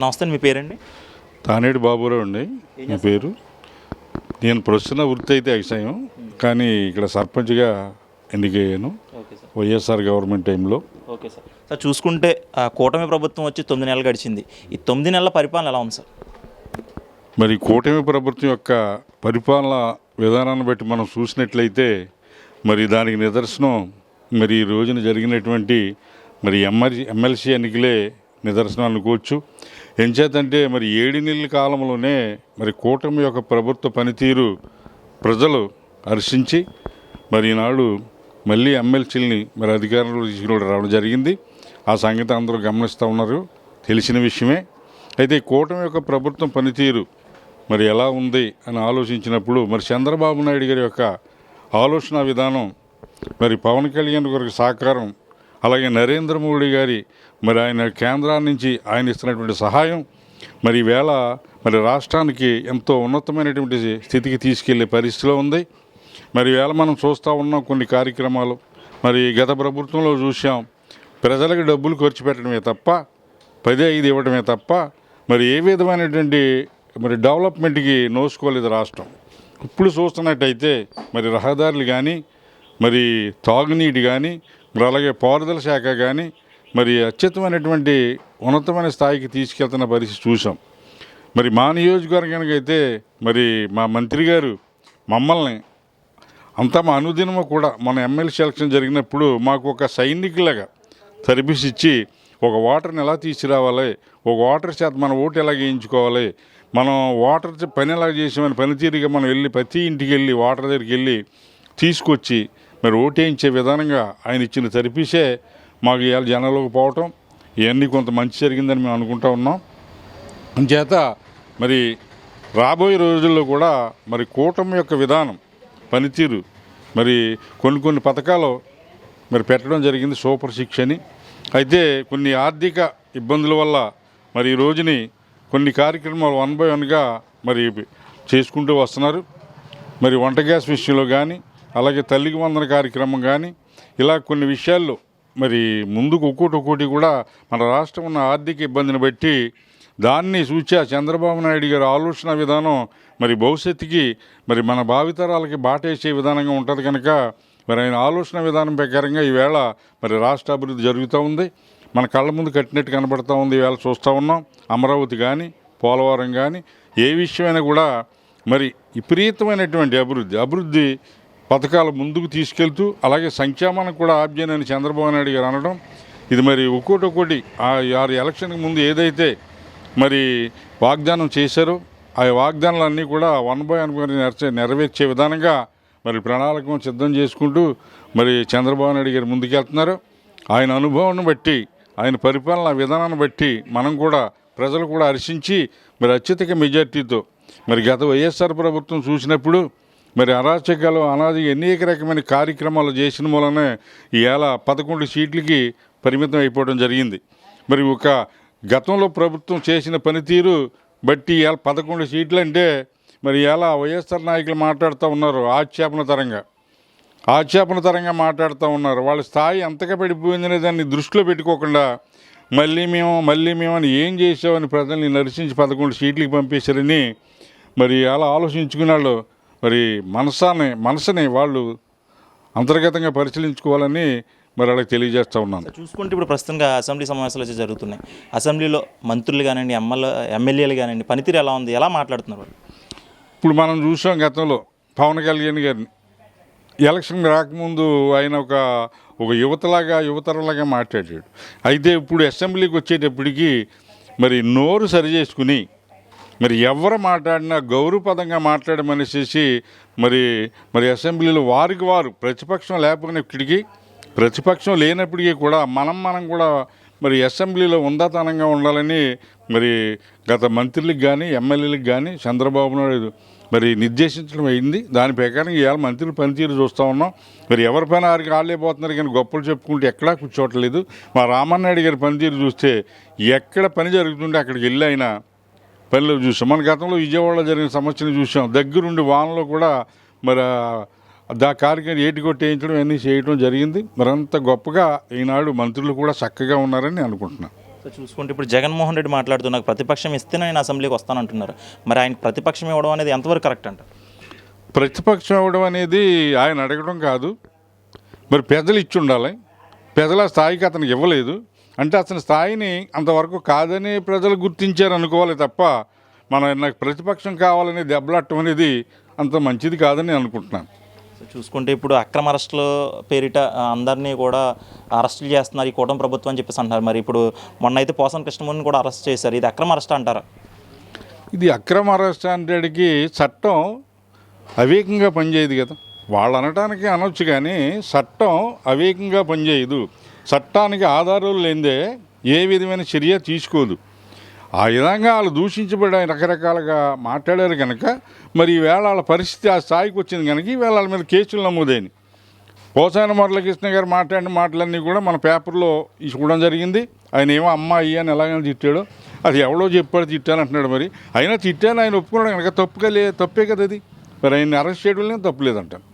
నమస్తే మీ పేరండి? తానేడు బాబురావు అండి నా పేరు. నేను ప్రస్తుత వృత్తి అయితే వ్యవసాయం కానీ ఇక్కడ సర్పంచ్గా ఎన్నికయ్యాను వైఎస్ఆర్ గవర్నమెంట్ టైంలో. Okay sir. సార్ చూసుకుంటే ఆ, కూటమి ప్రభుత్వం వచ్చి తొమ్మిది నెలలు గడిచింది. ఈ తొమ్మిది నెలల పరిపాలన ఎలా ఉంది సార్? మరి కూటమి ప్రభుత్వం యొక్క పరిపాలన విధానాన్ని బట్టి మనం చూసినట్లయితే మరి దానికి నిదర్శనం మరి ఈ రోజున జరిగినటువంటి మరి ఎమ్మెల్సీ ఎమ్మెల్సీ ఎన్నికలే నిదర్శనం అనుకోవచ్చు. ఎంచేతంటే మరి ఏడు నెలల కాలంలోనే మరి కూటమి యొక్క ప్రభుత్వ పనితీరు ప్రజలు హర్షించి మరి ఈనాడు మళ్ళీ ఎమ్మెల్సీలని మరి అధికారంలో తీసుకుని రావడం జరిగింది. ఆ సంగతి అందరూ గమనిస్తూ ఉన్నారు. తెలిసిన విషయమే. అయితే కూటమి యొక్క ప్రభుత్వం పనితీరు మరి ఎలా ఉంది అని ఆలోచించినప్పుడు మరి చంద్రబాబు నాయుడు గారి యొక్క ఆలోచన విధానం మరి పవన్ కళ్యాణ్ గారికి సహకారం అలాగే నరేంద్ర మోడీ గారి మరి ఆయన కేంద్రాల నుంచి ఆయన ఇస్తున్నటువంటి సహాయం మరి ఈవేళ మరి రాష్ట్రానికి ఎంతో ఉన్నతమైనటువంటి స్థితికి తీసుకెళ్ళే పరిస్థితిలో ఉంది. మరి వేళ మనం చూస్తూ ఉన్నాం కొన్ని కార్యక్రమాలు. మరి గత ప్రభుత్వంలో చూసాం ప్రజలకు డబ్బులు ఖర్చు పెట్టడమే తప్ప పదే ఐదు ఇవ్వడమే తప్ప మరి ఏ విధమైనటువంటి మరి డెవలప్మెంట్కి నోసుకోలేదు రాష్ట్రం. ఇప్పుడు చూస్తున్నట్టయితే మరి రహదారులు కానీ మరి తాగునీటి కానీ మరి అలాగే పారుదల శాఖ కానీ మరి అత్యుత్తమైనటువంటి ఉన్నతమైన స్థాయికి తీసుకెళ్తున్న పరిస్థితి చూసాం మరి మా నియోజకవర్గానికైతే అయితే మరి మా మంత్రి గారు మమ్మల్ని అంతా మా అనుదినము కూడా మన ఎమ్మెల్యే సెలక్షన్ జరిగినప్పుడు మాకు ఒక సైనికులాగా సర్వీస్ ఇచ్చి ఒక వాటర్ని ఎలా తీసుకురావాలి ఒక వాటర్ చేత మన ఓటు ఎలా వేయించుకోవాలి మనం వాటర్ పని ఎలా చేసామని పనితీరుగా మనం వెళ్ళి ప్రతి ఇంటికి వెళ్ళి వాటర్ దగ్గరికి వెళ్ళి తీసుకొచ్చి మరి ఓటేయించే విధానంగా ఆయన ఇచ్చిన సర్వీసే మాకు ఇవాళ జనాల్లోకి పోవటం ఇవన్నీ కొంత మంచి జరిగిందని మేము అనుకుంటా ఉన్నాం. అంచేత మరి రాబోయే రోజుల్లో కూడా మరి కూటమి యొక్క విధానం పనితీరు మరి కొన్ని కొన్ని పథకాలు మరి పెట్టడం జరిగింది సూపర్ శిక్షని. అని అయితే కొన్ని ఆర్థిక ఇబ్బందుల వల్ల మరి ఈ రోజుని కొన్ని కార్యక్రమాలు వన్ బై వన్గా మరి చేసుకుంటూ వస్తున్నారు. మరి వంట గ్యాస్ విషయంలో కానీ అలాగే తల్లికి వందన కార్యక్రమం కానీ ఇలా కొన్ని విషయాల్లో మరి ముందుకు ఒక్కోటి ఒక్కోటి కూడా మన రాష్ట్రం ఉన్న ఆర్థిక ఇబ్బందిని బట్టి దాన్ని సూచా చంద్రబాబు నాయుడు గారి ఆలోచన విధానం మరి భవిష్యత్తుకి మరి మన భావితరాలకి బాటేసే విధానంగా ఉంటుంది కనుక మరి ఆయన ఆలోచన విధానం ప్రకారంగా ఈవేళ మరి రాష్ట్ర అభివృద్ధి జరుగుతూ ఉంది. మన కళ్ళ ముందు కట్టినట్టు కనబడుతూ ఉంది ఈవేళ చూస్తూ ఉన్నాం. అమరావతి కానీ పోలవరం కానీ ఏ విషయమైనా కూడా మరి విపరీతమైనటువంటి అభివృద్ధి అభివృద్ధి పథకాలు ముందుకు తీసుకెళ్తూ అలాగే సంక్షేమానికి కూడా ఆబ్జేనని చంద్రబాబు నాయుడు గారు అనడం ఇది మరి ఒక్కోటి ఒక్కోటి ఆరు ఎలక్షన్కి ముందు ఏదైతే మరి వాగ్దానం చేశారో ఆ వాగ్దానాలన్నీ కూడా వన్ బై వన్ నెరచే నెరవేర్చే విధానంగా మరి ప్రణాళికను సిద్ధం చేసుకుంటూ మరి చంద్రబాబు నాయుడు గారు ముందుకెళ్తున్నారు. ఆయన అనుభవాన్ని బట్టి ఆయన పరిపాలన విధానాన్ని బట్టి మనం కూడా ప్రజలు కూడా హర్షించి మరి అత్యధిక మెజార్టీతో మరి గత వైఎస్ఆర్ ప్రభుత్వం చూసినప్పుడు మరి అరాచకాలు అనాది అనేక రకమైన కార్యక్రమాలు చేసిన మూలనే ఇవాళ పదకొండు సీట్లకి పరిమితం అయిపోవడం జరిగింది. మరి ఒక గతంలో ప్రభుత్వం చేసిన పనితీరు బట్టి ఇవాళ పదకొండు సీట్లు అంటే మరి ఇలా వైఎస్ఆర్ నాయకులు మాట్లాడుతూ ఉన్నారు ఆక్షేపణ తరంగా. ఆక్షేపణ తరంగా మాట్లాడుతూ ఉన్నారు. వాళ్ళ స్థాయి ఎంతగా పడిపోయిందనే దాన్ని దృష్టిలో పెట్టుకోకుండా మళ్ళీ మేము మళ్ళీ మేము అని ఏం చేసామని ప్రజల్ని నరసించి పదకొండు సీట్లకి పంపేశారని మరి అలా ఆలోచించుకున్నాళ్ళు మరి మనసాన్ని మనసుని వాళ్ళు అంతర్గతంగా పరిశీలించుకోవాలని మరి వాళ్ళకి తెలియజేస్తూ ఉన్నాను. చూసుకుంటే ఇప్పుడు ప్రస్తుతంగా అసెంబ్లీ సమావేశాలు అయితే జరుగుతున్నాయి. అసెంబ్లీలో మంత్రులు కానివ్వండి ఎమ్మెల్యే ఎమ్మెల్యేలు కానివ్వండి పనితీరు ఎలా ఉంది? ఎలా మాట్లాడుతున్నారు ఇప్పుడు మనం చూసాం గతంలో పవన్ కళ్యాణ్ గారిని. ఎలక్షన్ రాకముందు ఆయన ఒక ఒక యువతలాగా యువతరంలాగా మాట్లాడాడు. అయితే ఇప్పుడు అసెంబ్లీకి వచ్చేటప్పటికి మరి నోరు సరి చేసుకుని మరి ఎవరు మాట్లాడినా గౌరవపదంగా మాట్లాడమనేసి మరి మరి అసెంబ్లీలో వారికి వారు ప్రతిపక్షం లేకపోయినప్పటికీ ప్రతిపక్షం లేనప్పటికీ కూడా మనం మనం కూడా మరి అసెంబ్లీలో ఉందాతనంగా ఉండాలని మరి గత మంత్రులకు కానీ ఎమ్మెల్యేలకు కానీ చంద్రబాబు నాయుడు మరి నిర్దేశించడం అయింది. దాని ప్రకారం ఇవాళ మంత్రులు పనితీరు చూస్తూ ఉన్నాం. మరి ఎవరిపైన వారికి ఆడలేకపోతున్నారు ఆళ్ళే పోతున్నారు కానీ గొప్పలు చెప్పుకుంటే ఎక్కడా కూర్చోవట్లేదు. మా రామన్నాయుడు గారి పనితీరు చూస్తే ఎక్కడ పని జరుగుతుంటే అక్కడికి వెళ్ళి అయినా పనిలో చూసాం. మన గతంలో విజయవాడలో జరిగిన సమస్యను చూసాం. దగ్గరుండి వానలో కూడా మరి దా కార్యక్రమం ఏటి కొట్టేయించడం అన్నీ చేయడం జరిగింది. మరంత గొప్పగా ఈనాడు మంత్రులు కూడా చక్కగా ఉన్నారని అనుకుంటున్నాను. సో చూసుకుంటే ఇప్పుడు జగన్మోహన్ రెడ్డి మాట్లాడుతూ నాకు ప్రతిపక్షం ఇస్తేనే నేను అసెంబ్లీకి వస్తానంటున్నారు. మరి ఆయన ప్రతిపక్షం ఇవ్వడం అనేది ఎంతవరకు కరెక్ట్ అంట? ప్రతిపక్షం అవ్వడం అనేది ఆయన అడగడం కాదు. మరి పెద్దలు ఇచ్చి ఉండాలి. పెద్దల స్థాయికి అతనికి ఇవ్వలేదు. అంటే అతని స్థాయిని అంతవరకు కాదని ప్రజలు గుర్తించారు అనుకోవాలి తప్ప మన నాకు ప్రతిపక్షం కావాలని దెబ్బలాట్టం అనేది అంత మంచిది కాదని నేను అనుకుంటున్నాను. చూసుకుంటే ఇప్పుడు అక్రమ అరెస్టుల పేరిట అందరినీ కూడా అరెస్టులు చేస్తున్నారు ఈ కూటమి ప్రభుత్వం అని చెప్పేసి అంటున్నారు. మరి ఇప్పుడు మొన్న అయితే పోసన్ కృష్ణమూర్తిని కూడా అరెస్ట్ చేశారు. ఇది అక్రమ అరెస్ట్ అంటారా? ఇది అక్రమ అరెస్ట్ అంటే చట్టం అవేకంగా పనిచేయదు కదా. వాళ్ళు అనటానికి అనొచ్చు కానీ చట్టం అవేకంగా పనిచేయదు. చట్టానికి ఆధారాలు లేనిదే ఏ విధమైన చర్య తీసుకోదు. ఆ విధంగా వాళ్ళు దూషించబడి రకరకాలుగా మాట్లాడారు కనుక మరి ఈవేళ వాళ్ళ పరిస్థితి ఆ స్థాయికి వచ్చింది కనుక ఈవేళ వాళ్ళ మీద కేసులు నమోదైనవి పోసాన మురళకృష్ణ గారు మాట్లాడిన మాటలన్నీ కూడా మన పేపర్లో చూడడం జరిగింది. ఆయన ఏమో అమ్మాయి అని ఎలాగైనా తిట్టాడో. అది ఎవడో చెప్పాడు తిట్టాను అంటున్నాడు మరి. అయినా తిట్టాను ఆయన ఒప్పుకున్నాడు కనుక తప్పుగా లే తప్పే కదా అది. మరి ఆయన అరెస్ట్ చేయడంలో తప్పు లేదంటాను